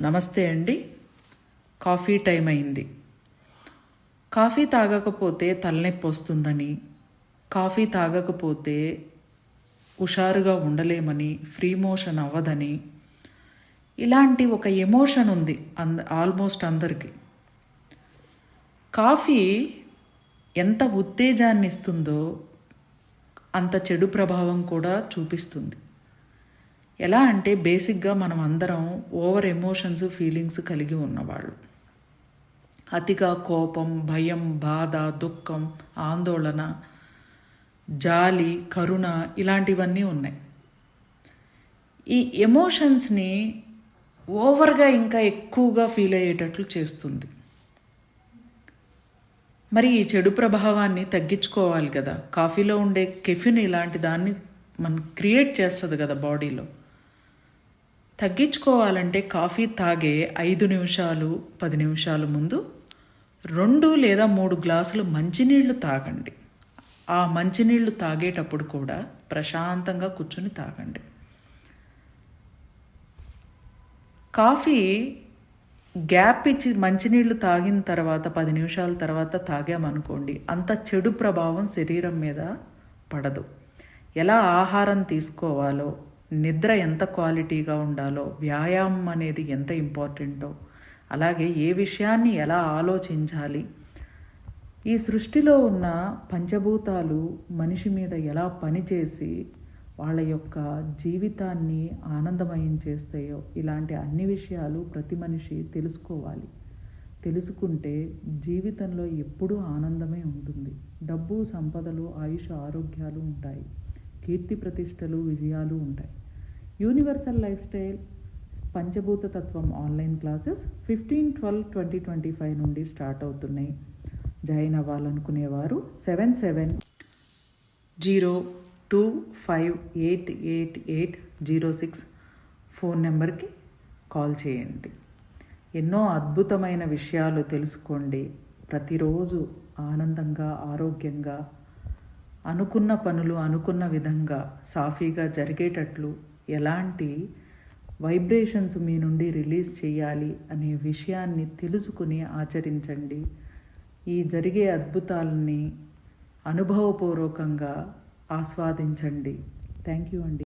నమస్తే అండి. Coffee time అయింది. కాఫీ తాగకపోతే తలనొప్పి వస్తుందని కాఫీ తాగకపోతే హుషారుగా ఉండలేమని ఫ్రీ మోషన్ అవ్వదని ఇలాంటి ఒక ఎమోషన్ ఉంది అంద ఆల్మోస్ట్ అందరికీ. కాఫీ ఎంత ఉత్తేజాన్ని ఇస్తుందో అంత చెడు ప్రభావం కూడా చూపిస్తుంది. ఎలా అంటే బేసిక్గా మనం అందరం ఓవర్ ఎమోషన్స్ ఫీలింగ్స్ కలిగి ఉన్నవాళ్ళు. అతిగా కోపం భయం బాధ దుఃఖం ఆందోళన జాలి కరుణ ఇలాంటివన్నీ ఉన్నాయి. ఈ ఎమోషన్స్ని ఓవర్గా ఇంకా ఎక్కువగా ఫీల్ అయ్యేటట్లు చేస్తుంది. మరి ఈ చెడు ప్రభావాన్ని తగ్గించుకోవాలి కదా. కాఫీలో ఉండే కెఫిన్ ఇలాంటి దాన్ని మనం క్రియేట్ చేస్తుంది కదా బాడీలో. తగ్గించుకోవాలంటే కాఫీ తాగే ఐదు నిమిషాలు పది నిమిషాల ముందు రెండు లేదా మూడు గ్లాసులు మంచినీళ్ళు తాగండి. ఆ మంచినీళ్ళు తాగేటప్పుడు కూడా ప్రశాంతంగా కూర్చుని తాగండి. కాఫీ గ్యాప్ ఇచ్చి మంచినీళ్ళు తాగిన తర్వాత పది నిమిషాల తర్వాత తాగామనుకోండి అంత చెడు ప్రభావం శరీరం మీద పడదు. ఎలా ఆహారం తీసుకోవాలో నిద్ర ఎంత క్వాలిటీగా ఉండాలో వ్యాయామం అనేది ఎంత ఇంపార్టెంటో అలాగే ఏ విషయాన్ని ఎలా ఆలోచించాలి ఈ సృష్టిలో ఉన్న పంచభూతాలు మనిషి మీద ఎలా పనిచేసి వాళ్ళ యొక్క జీవితాన్ని ఆనందమయం చేస్తాయో ఇలాంటి అన్ని విషయాలు ప్రతి మనిషి తెలుసుకోవాలి. తెలుసుకుంటే జీవితంలో ఎప్పుడూ ఆనందమే ఉంటుంది. డబ్బు సంపదలు ఆయుష ఆరోగ్యాలు ఉంటాయి. కీర్తి ప్రతిష్టలు విజయాలు ఉంటాయి. యూనివర్సల్ లైఫ్ స్టైల్ పంచభూత తత్వం online classes fifteen twelve twenty twenty five నుండి స్టార్ట్ అవుతున్నాయి. Join అవ్వాలనుకునేవారు seven seven zero two five eight eight eight zero six phone నెంబర్కి కాల్ చేయండి. ఎన్నో అద్భుతమైన విషయాలు తెలుసుకోండి. ప్రతిరోజు ఆనందంగా ఆరోగ్యంగా అనుకున్న పనులు అనుకున్న విధంగా సాఫీగా జరిగేటట్లు ఎలాంటి వైబ్రేషన్స్ మీ నుండి రిలీజ్ చేయాలి అనే విషయాన్ని తెలుసుకుని ఆచరించండి. ఈ జరిగే అద్భుతాలని అనుభవపూర్వకంగా ఆస్వాదించండి. థ్యాంక్ యూ అండి.